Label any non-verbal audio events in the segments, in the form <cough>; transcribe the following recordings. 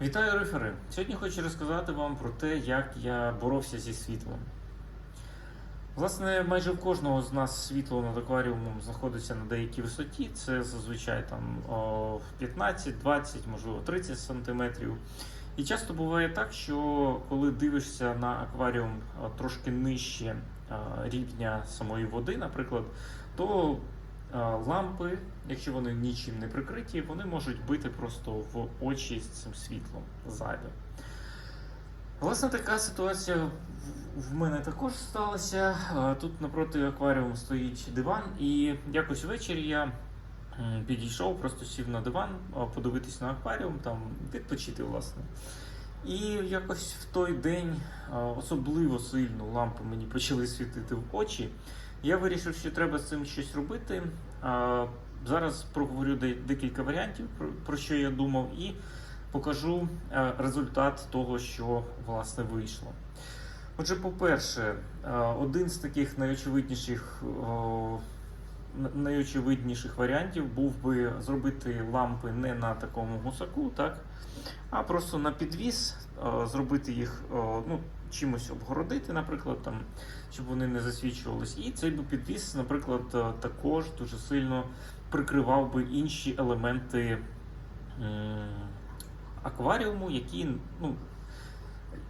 Вітаю рифери! Сьогодні хочу розказати вам про те, як я боровся зі світлом. Власне, майже в кожного з нас світло над акваріумом знаходиться на деякій висоті. Це зазвичай там 15, 20, можливо 30 сантиметрів. І часто буває так, що коли дивишся на акваріум трошки нижче рівня самої води, наприклад, то лампи, якщо вони нічим не прикриті, вони можуть бити просто в очі з цим світлом зайве. Власне, така ситуація в мене також сталася. Тут напроти акваріуму стоїть диван, і якось ввечері я підійшов, просто сів на диван, подивитись на акваріум, там відпочити, власне. І якось в той день особливо сильно лампи мені почали світити в очі. Я вирішив, що треба з цим щось робити. Зараз проговорю декілька варіантів, про, що я думав, і покажу е, результат того, що власне вийшло. Отже, по-перше, е, один з таких найочевидніших, найочевидніших варіантів був би зробити лампи не на такому гусаку, так, а просто на підвіс, е, зробити їх ну, чимось обгородити, наприклад, там, щоб вони не засвічувались. І цей би підвіс, наприклад, е, також дуже сильно прикривав би інші елементи акваріуму, які, ну,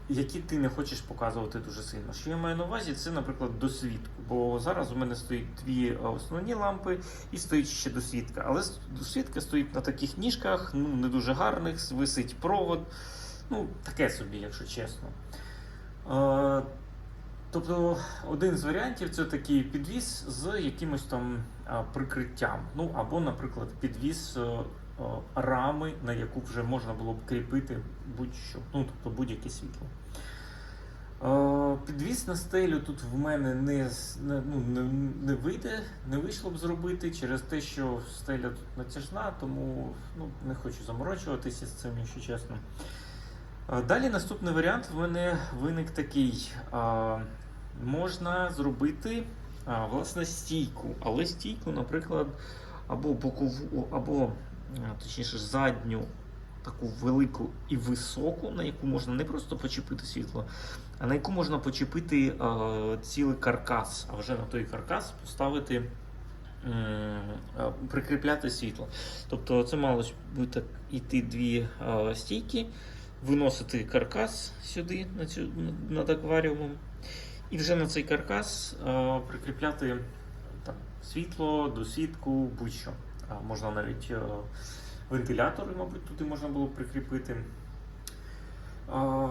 які ти не хочеш показувати дуже сильно. Що я маю на увазі, це, наприклад, досвідку. Бо зараз у мене стоїть дві основні лампи і стоїть ще досвідка. Але досвідка стоїть на таких ніжках, ну не дуже гарних, висить провод. Ну, таке собі, якщо чесно. Тобто один з варіантів це такий підвіс з якимось там прикриттям. Ну або, наприклад, підвіс е, е, рами, на яку вже можна було б кріпити будь-що, ну тобто будь-яке світло. Е, Підвіс на стелю тут в мене не, не, ну, не, не вийде, не вийшло б зробити через те, що стеля тут натяжна, тому ну, не хочу заморочуватися з цим, якщо чесно. Е, Далі наступний варіант в мене виник такий. Можна зробити власне стійку, але стійку, наприклад, або бокову, або точніше задню, таку велику і високу, на яку можна не просто почепити світло, а на яку можна почепити цілий каркас, а вже на той каркас поставити. Прикріпляти світло. Тобто це мало бути іти дві а, стійки, виносити каркас сюди, на цю, над акваріумом, і вже на цей каркас а, прикріпляти там, світло, досвідку, будь-що. Можна навіть а, вентилятори, мабуть, туди можна було прикріпити. А,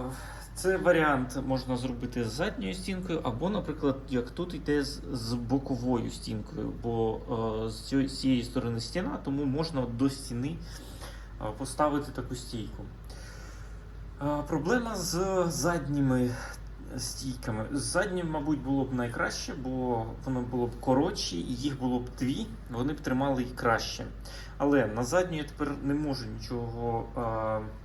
Це варіант можна зробити з задньою стінкою, або, наприклад, як тут йде з, з боковою стінкою, бо е, з цієї- з цієї сторони стіна, тому можна до стіни е, поставити таку стійку. Е, Проблема з задніми стійками. Заднім, мабуть, було б найкраще, бо воно було б коротше, і їх було б дві, вони б тримали і краще. Але на задню я тепер не можу нічого. е,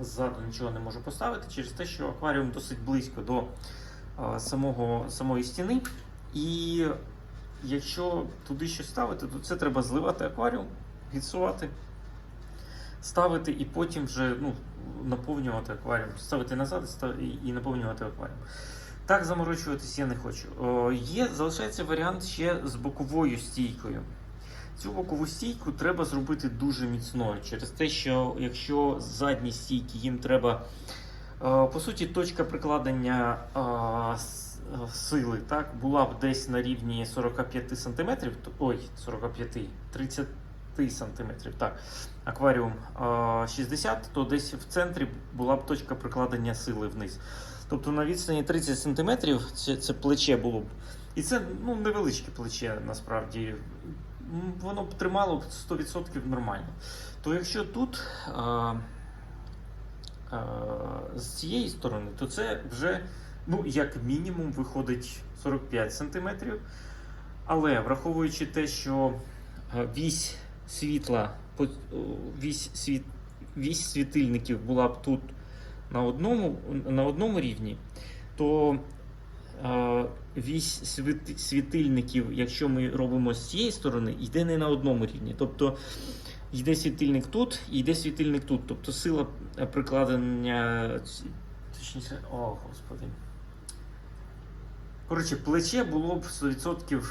Ззаду нічого не можу поставити через те, що акваріум досить близько до е, самого, самої стіни. І якщо туди щось ставити, то це треба зливати акваріум, відсувати ставити і потім вже ну, наповнювати акваріум, ставити назад і наповнювати акваріум. Так заморочуватись я не хочу. О, є, залишається варіант ще з боковою стійкою. Цю бокову стійку треба зробити дуже міцною через те, що якщо задні стійки їм треба. е, По суті, точка прикладення е, сили так, була б десь на рівні 45 см, ой, 45, 30 см, так, акваріум е, 60, то десь в центрі була б точка прикладення сили вниз. Тобто на відстані 30 см це, це плече було б. І це ну, невеличке плече насправді. Воно б тримало б 100% нормально. То якщо тут а, а, з цієї сторони, то це вже ну, як мінімум виходить 45 см. Але враховуючи те, що вісь світла, вісь, світ, вісь світильників була б тут на одному, на одному рівні, то е, вісь світи- світильників, якщо ми робимо з цієї сторони, йде не на одному рівні. Тобто йде світильник тут і йде світильник тут. Тобто сила е, прикладення. Точніше, о, господи. Коротше, плече було б 100%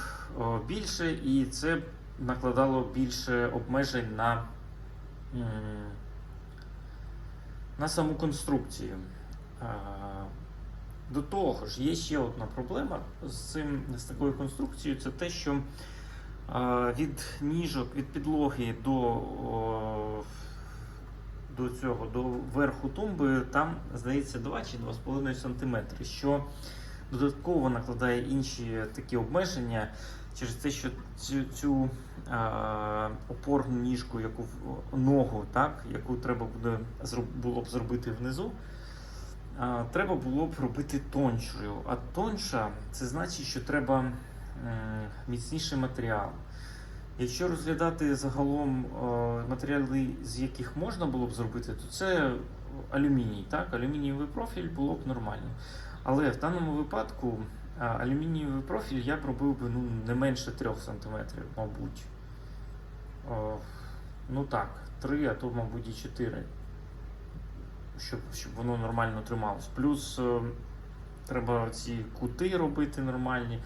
більше, і це накладало більше обмежень на, на саму конструкцію. До того ж, є ще одна проблема з цим з такою конструкцією, це те, що від ніжок, від підлоги до, до цього, до верху тумби, там, здається, 2 чи 2,5 см, що додатково накладає інші такі обмеження через те, що цю, цю а, опорну ніжку, яку ногу, так, яку треба буде було б зробити внизу, а, треба було б робити тоншою. А тонша це значить, що треба м, міцніший матеріал. Якщо розглядати загалом е, матеріали, з яких можна було б зробити, то це алюміній. Так? Алюмінієвий профіль було б нормально. Але в даному випадку алюмінієвий профіль я б робив би ну, не менше 3 см, мабуть. О, ну так, 3, а то, мабуть, і 4. Щоб, щоб воно нормально трималось. Плюс е, треба ці кути робити нормальні.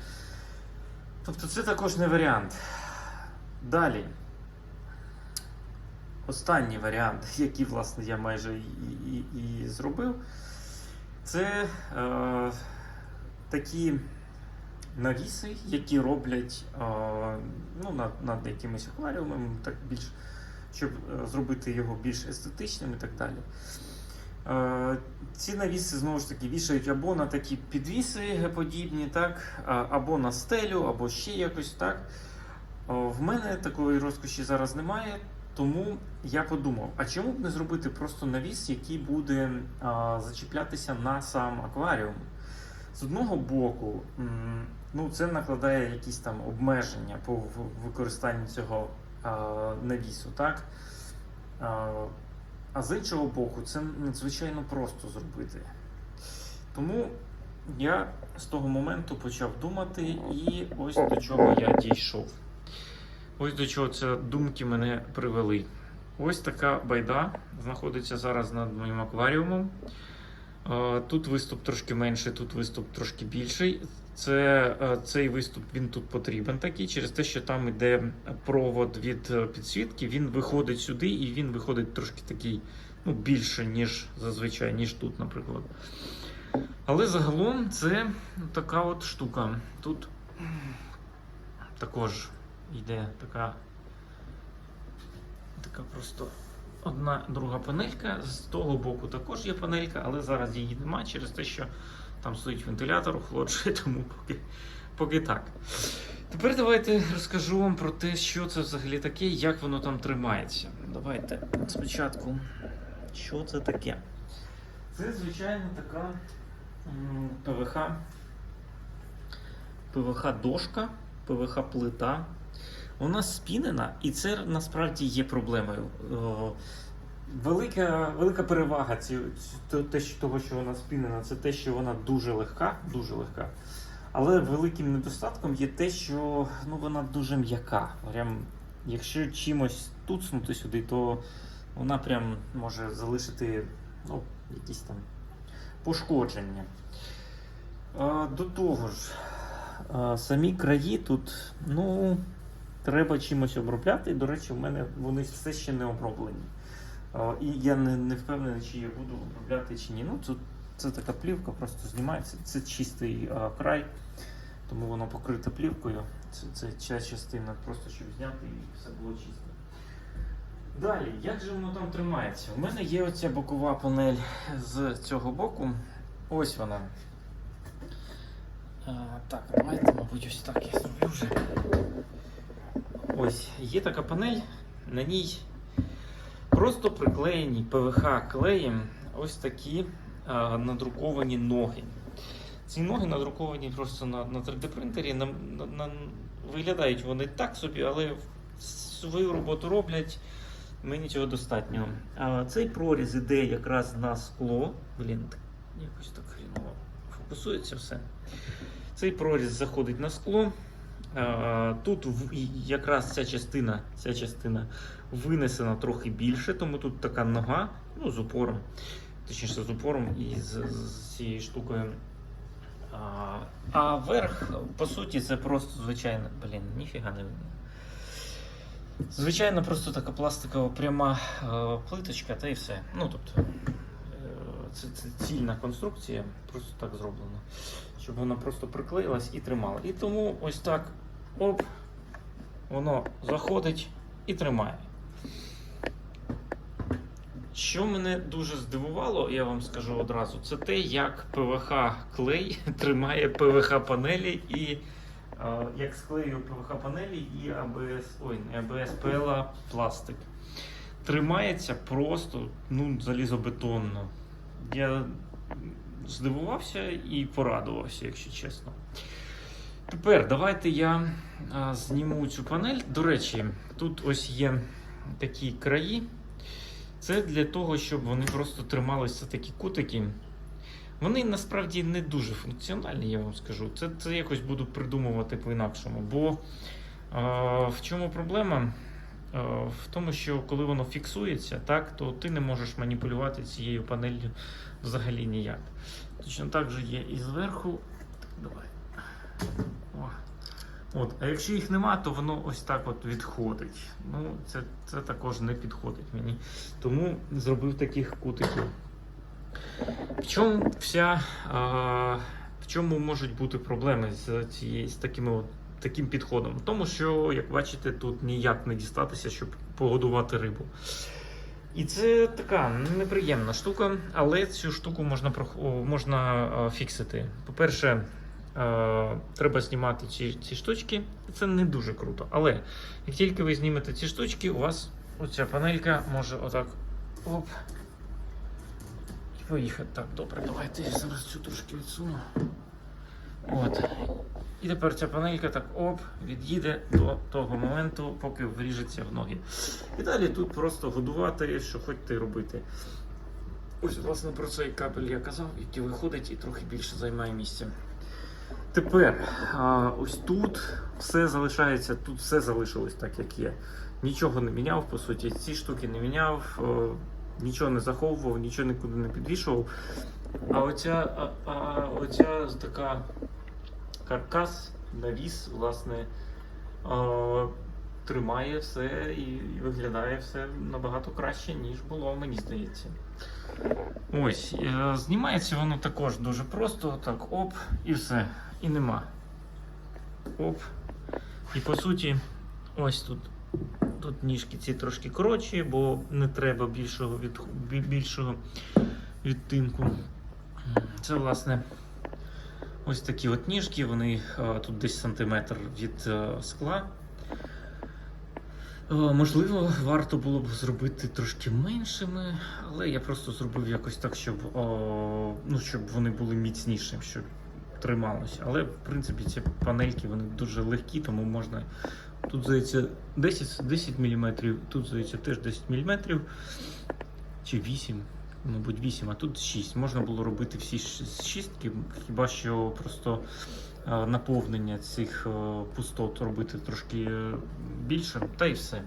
Тобто це також не варіант. Далі. Останній варіант, <laughs> який, власне, я майже і, і, і зробив, це е, такі навіси, які роблять е, ну, над, над якимись акваріумами, так більш, щоб е, зробити його більш естетичним і так далі. Е, ці навіси знову ж таки вішають або на такі підвіси подібні, так, або на стелю, або ще якось так. В мене такої розкоші зараз немає, тому я подумав: а чому б не зробити просто навіс, який буде а, зачіплятися на сам акваріум? З одного боку, ну, це накладає якісь там обмеження по в- використанні цього а, навісу, так? А, а з іншого боку, це надзвичайно просто зробити. Тому я з того моменту почав думати, і ось до чого я дійшов. Ось до чого це думки мене привели. Ось така байда знаходиться зараз над моїм акваріумом. Е, Тут виступ трошки менший, тут виступ трошки більший. Це, е, цей виступ він тут потрібен такий, через те, що там йде провод від е, підсвітки, він виходить сюди і він виходить трошки такий ну, більше, ніж зазвичай, ніж тут, наприклад. Але загалом це така от штука. Тут також йде така, така просто одна друга панелька. З того боку також є панелька, але зараз її нема через те, що там стоїть вентилятор, охолоджує, <laughs> тому поки, поки так. Тепер давайте розкажу вам про те, що це взагалі таке, як воно там тримається. Давайте спочатку, що це таке? Це, звичайно, така ПВХ. ПВХ-дошка, ПВХ-плита. Вона спінена, і це насправді є проблемою. Велика, велика перевага ці, те, того, що вона спінена, це те, що вона дуже легка, дуже легка. Але великим недостатком є те, що ну, вона дуже м'яка. Прям, якщо чимось туцнути сюди, то вона прям може залишити ну, якісь там пошкодження. До того ж, самі краї тут, ну, треба чимось обробляти. І, До речі, в мене вони все ще не оброблені. І я не, не впевнений, чи я буду обробляти чи ні. Ну, тут це така плівка, просто знімається. Це чистий а, край, тому воно покрите плівкою. Це, це ця частина, просто щоб зняти і все було чисто. Далі, як же воно там тримається? У мене є оця бокова панель з цього боку. Ось вона. А, так, давайте, мабуть, ось так я зроблю вже. Ось, є така панель, на ній просто приклеєні ПВХ клеєм ось такі а, надруковані ноги. Ці ноги надруковані просто на, на 3D принтері. На, на, на, виглядають вони так собі, але свою роботу роблять. Мені цього достатньо. А цей проріз іде якраз на скло. Блін, якось так хріново фокусується все. Цей проріз заходить на скло. Е, Тут якраз ця частина, ця частина винесена трохи більше, тому тут така нога, ну, з упором, точніше з упором і з, з цією штукою. А, верх, по суті, це просто звичайно, блін, ніфіга не видно. Звичайно, просто така пластикова пряма е, плиточка, та і все. Ну, тобто, е, це, це цільна конструкція, просто так зроблено, щоб вона просто приклеїлась і тримала. І тому ось так оп, воно заходить і тримає. Що мене дуже здивувало, я вам скажу одразу, це те, як ПВХ клей <laughs> тримає ПВХ панелі і е, як склею ПВХ панелі і АБС, ой, не АБС ПЛА пластик. Тримається просто ну, залізобетонно. Я здивувався і порадувався, якщо чесно. Тепер давайте я а, зніму цю панель. До речі, тут ось є такі краї. Це для того, щоб вони просто трималися такі кутики. Вони насправді не дуже функціональні, я вам скажу. Це, це якось буду придумувати по-інакшому. Бо е, в чому проблема? Е, в тому, що коли воно фіксується, так, то ти не можеш маніпулювати цією панелью взагалі ніяк. Точно так же є і зверху. Так, давай. От, а якщо їх нема, то воно ось так от відходить. Ну, це, це також не підходить мені. Тому зробив таких кутиків. В чому вся. А, в чому можуть бути проблеми з, цією, з такими от, таким підходом? Тому, що, як бачите, тут ніяк не дістатися, щоб погодувати рибу. І це така неприємна штука, але цю штуку можна, можна фіксити. По-перше, треба знімати ці, ці штучки. Це не дуже круто. Але як тільки ви знімете ці штучки, у вас оця панелька може отак оп. І поїхати. Так, добре, давайте я зараз цю трошки відсуну. От. І тепер ця панелька так оп, від'їде до того моменту, поки вріжеться в ноги. І далі тут просто годувати, що хочете робити. Ось, власне, про цей кабель я казав, який виходить і трохи більше займає місця. Тепер ось тут все залишається, тут все залишилось так, як є. Нічого не міняв, по суті, ці штуки не міняв, нічого не заховував, нічого нікуди не підвішував. А оця, а, а, оця така каркас, навіс, власне, а, тримає все і, і виглядає все набагато краще, ніж було, мені здається. Ось, е, знімається воно також дуже просто, так, оп, і все. І нема. Оп. І по суті, ось тут. Тут ніжки ці трошки коротші, бо не треба більшого від, більшого відтинку. Це, власне, ось такі от ніжки, вони е, тут десь сантиметр від е, скла. Е, Можливо, варто було б зробити трошки меншими, але я просто зробив якось так, щоб, о, ну, щоб вони були міцнішими, щоб трималося. Але в принципі ці панельки вони дуже легкі, тому можна. Тут здається 10, 10 мм, тут здається теж 10 мм чи 8, мабуть, 8, а тут 6. Можна було робити всі шістки, хіба що просто е, наповнення цих е, пустот робити трошки е, більше, та й все.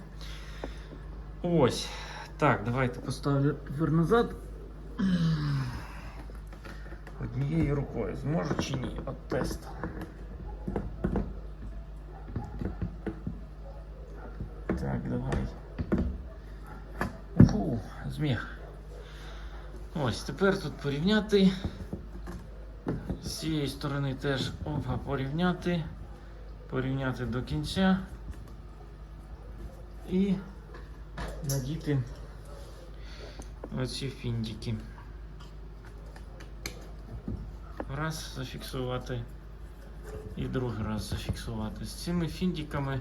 Ось. Так, давайте поставлю назад. Однією рукою зможу чи ні? От тест. Так, давай. Фу, зміг. Ось, тепер тут порівняти. З цієї сторони теж опа, порівняти. Порівняти до кінця. І надіти оці фіндики. Раз зафіксувати і другий раз зафіксувати. З цими фіндиками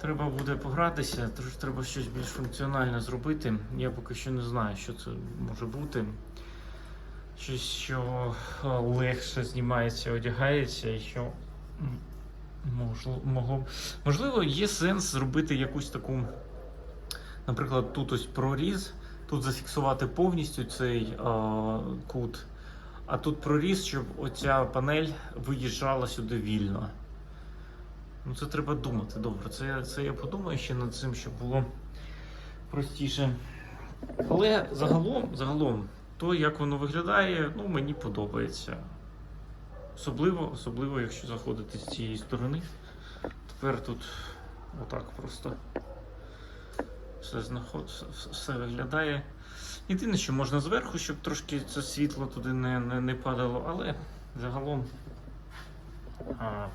треба буде погратися, треба щось більш функціональне зробити. Я поки що не знаю, що це може бути. Щось, що е, легше знімається, одягається, і що могло, можливо, є сенс зробити якусь таку, наприклад, тут ось проріз, тут зафіксувати повністю цей е, кут, а тут проріз, щоб оця панель виїжджала сюди вільно. Ну це треба думати. Добре, це, це я подумаю ще над цим, щоб було простіше. Але загалом, загалом, то як воно виглядає, ну мені подобається. Особливо, особливо, якщо заходити з цієї сторони. Тепер тут отак просто все, знаход... все- виглядає. Єдине, що можна зверху, щоб трошки це світло туди не, не, не падало, але загалом, а,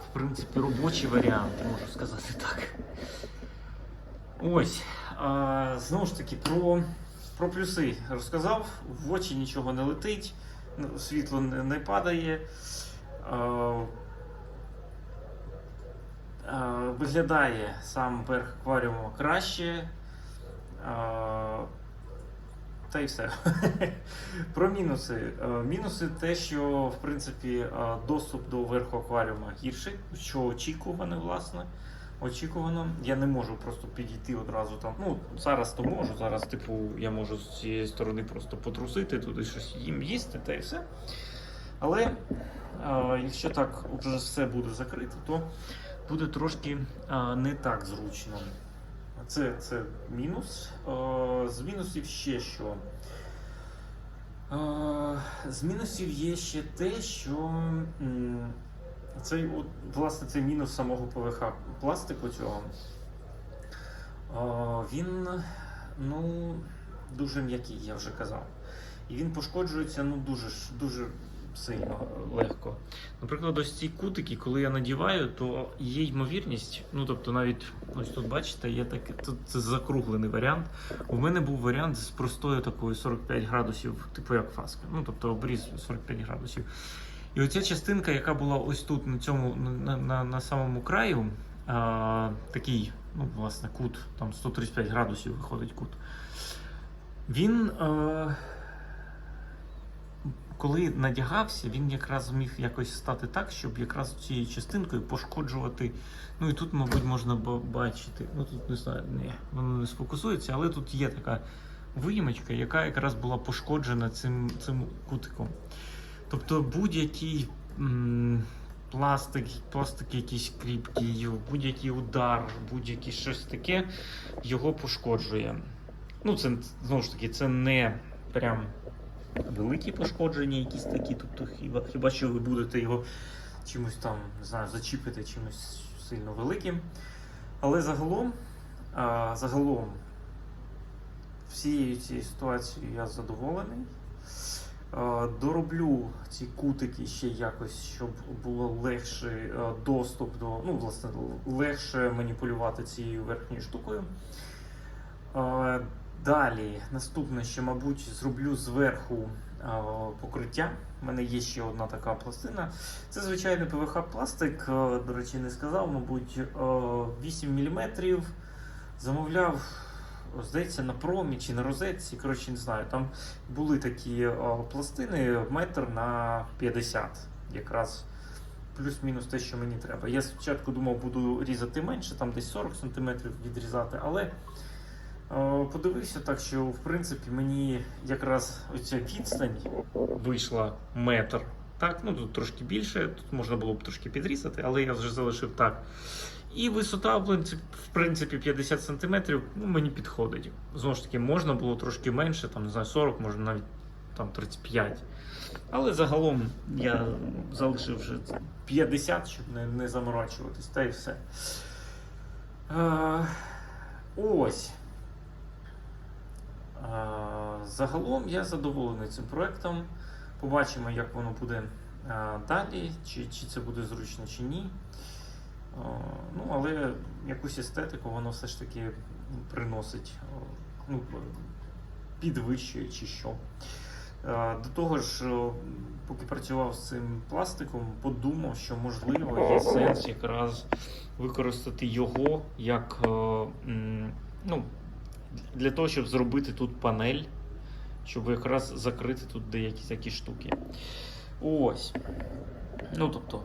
в принципі, робочий варіант, можу сказати так. Ось. А, знову ж таки, про, про плюси розказав. В очі нічого не летить, ну, світло не, не падає. А, виглядає сам верх акваріуму краще. Та й все. <laughs> Про мінуси. Е, Мінуси те, що в принципі е, доступ до верху акваріума гірший, що очікувано, власне. Очікувано. Я не можу просто підійти одразу там. Ну, зараз то можу. Зараз, типу, я можу з цієї сторони просто потрусити, туди щось їм їсти, та й все. Але е, якщо так вже все буде закрито, то буде трошки не так зручно. Це, це мінус. Е, З мінусів ще що. Е, З мінусів є ще те, що цей, власне, цей мінус самого ПВХ пластику цього. е, Він ну, дуже м'який, я вже казав. І він пошкоджується ну, дуже, дуже сильно легко. Наприклад, ось ці кутики, коли я надіваю, то є ймовірність. Ну тобто, навіть ось тут бачите, є таке, тут це закруглений варіант. У мене був варіант з простою такою 45 градусів, типу як фаска. Ну тобто обріз 45 градусів. І оця частинка, яка була ось тут на цьому на, на, на самому краю, а, такий, ну, власне, кут, там 135 градусів виходить кут. Він. А, коли надягався, він якраз зміг якось стати так, щоб якраз цією частинкою пошкоджувати. Ну і тут, мабуть, можна ба- бачити. Ну тут не знаю, ні, воно не сфокусується, але тут є така виїмочка, яка якраз була пошкоджена цим, цим кутиком. Тобто будь-який пластик, пластик якийсь кріпкий, будь-який удар, будь-який щось таке його пошкоджує. Ну, це знову ж таки, це не прям великі пошкодження, якісь такі. Тобто, хіба, хіба що ви будете його чимось там, не знаю, зачіпити чимось сильно великим. Але загалом, а, загалом, всією цією ситуацією я задоволений. Дороблю ці кутики ще якось, щоб було легше доступ до, ну, власне, легше маніпулювати цією верхньою штукою. Далі, наступне, що, мабуть, зроблю зверху е, покриття. У мене є ще одна така пластина. Це звичайний ПВХ пластик, е, до речі, не сказав, мабуть, е, 8 мм. Замовляв, здається, на промі чи на розетці. Коротше, не знаю. Там були такі е, пластини метр на 50. Якраз плюс-мінус те, що мені треба. Я спочатку думав, буду різати менше, там десь 40 см відрізати, але е, подивився так, що в принципі мені якраз оця відстань вийшла метр. Так, ну тут трошки більше, тут можна було б трошки підрізати, але я вже залишив так. І висота, в принципі, 50 см ну, мені підходить. Знову ж таки, можна було трошки менше, там, не знаю, 40, може навіть там 35. Але загалом я залишив вже 50, щоб не, не заморачуватись, та й все. Е, ось. Загалом я задоволений цим проектом. Побачимо, як воно буде далі, чи, чи це буде зручно, чи ні. Ну, але якусь естетику воно все ж таки приносить, ну, підвищує чи що. Е, До того ж, поки працював з цим пластиком, подумав, що можливо є сенс якраз використати його як ну, для того, щоб зробити тут панель, щоб якраз закрити тут деякі такі штуки. Ось. Ну, тобто,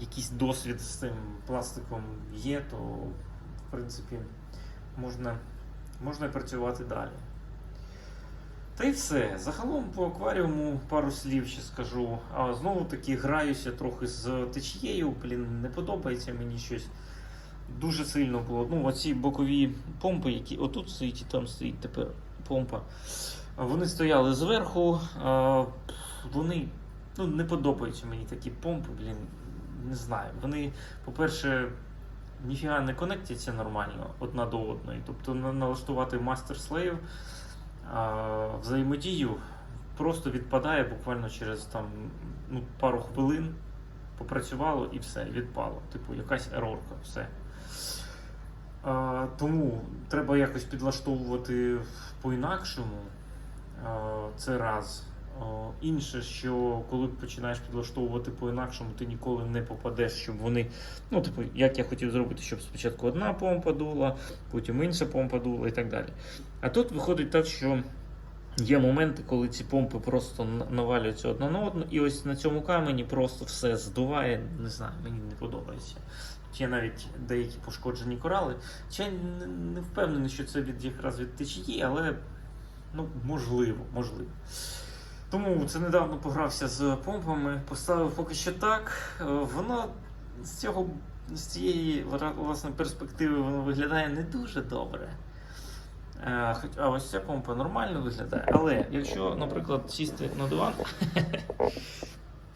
якийсь досвід з цим пластиком є, то в принципі можна, можна працювати далі. Та й все. Загалом по акваріуму пару слів ще скажу. А знову таки граюся трохи з течією. Блін, не подобається мені щось. Дуже сильно було. Ну, оці бокові помпи, які отут стоїть і там стоїть тепер помпа. Вони стояли зверху. Вони ну, не подобаються мені такі помпи, блін. Не знаю. Вони, по-перше, ніфіга не конектяться нормально одна до одної. Тобто налаштувати мастер-слейв взаємодію просто відпадає буквально через там, ну, пару хвилин. Попрацювало і все, відпало. Типу, якась ерорка, все. А, тому треба якось підлаштовувати по-інакшому. Це раз. Інше, що коли починаєш підлаштовувати по-інакшому, ти ніколи не попадеш, щоб вони. Ну, типу, як я хотів зробити, щоб спочатку одна помпа дула, потім інша помпа дула і так далі. А тут виходить так, що є моменти, коли ці помпи просто навалюються одна на одну, і ось на цьому камені просто все здуває. Не знаю, мені не подобається. Є навіть деякі пошкоджені корали. Я не, не впевнений, що це від якраз від течії, але ну, можливо, можливо. Тому це недавно погрався з помпами, поставив поки що так. Е, Воно з цього з цієї власне перспективи воно виглядає не дуже добре. Е, хоч- А ось ця помпа нормально виглядає. Але якщо, наприклад, сісти на диван. <laughs>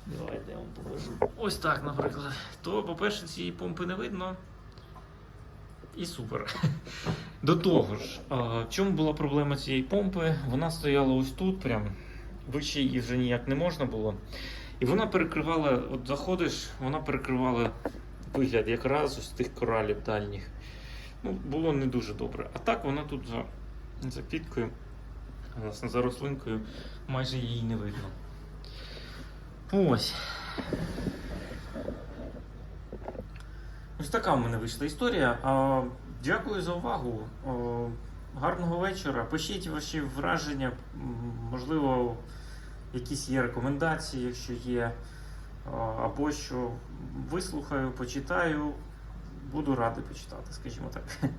Давайте я вам покажу. Ось так, наприклад. То, по-перше, цієї помпи не видно. І супер. До того ж, в чому була проблема цієї помпи? Вона стояла ось тут, прям вище її вже ніяк не можна було. І вона перекривала, от заходиш, вона перекривала вигляд якраз ось тих коралів дальніх. Ну, було не дуже добре. А так вона тут за, за квіткою, власне, за рослинкою, майже її не видно. Ось. Ось така в мене вийшла історія. А, Дякую за увагу. Гарного вечора. Пишіть ваші враження. Можливо, якісь є рекомендації, якщо є. Або що вислухаю, почитаю. Буду радий почитати, скажімо так. <laughs>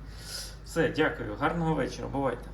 Все, дякую. Гарного вечора. Бувайте.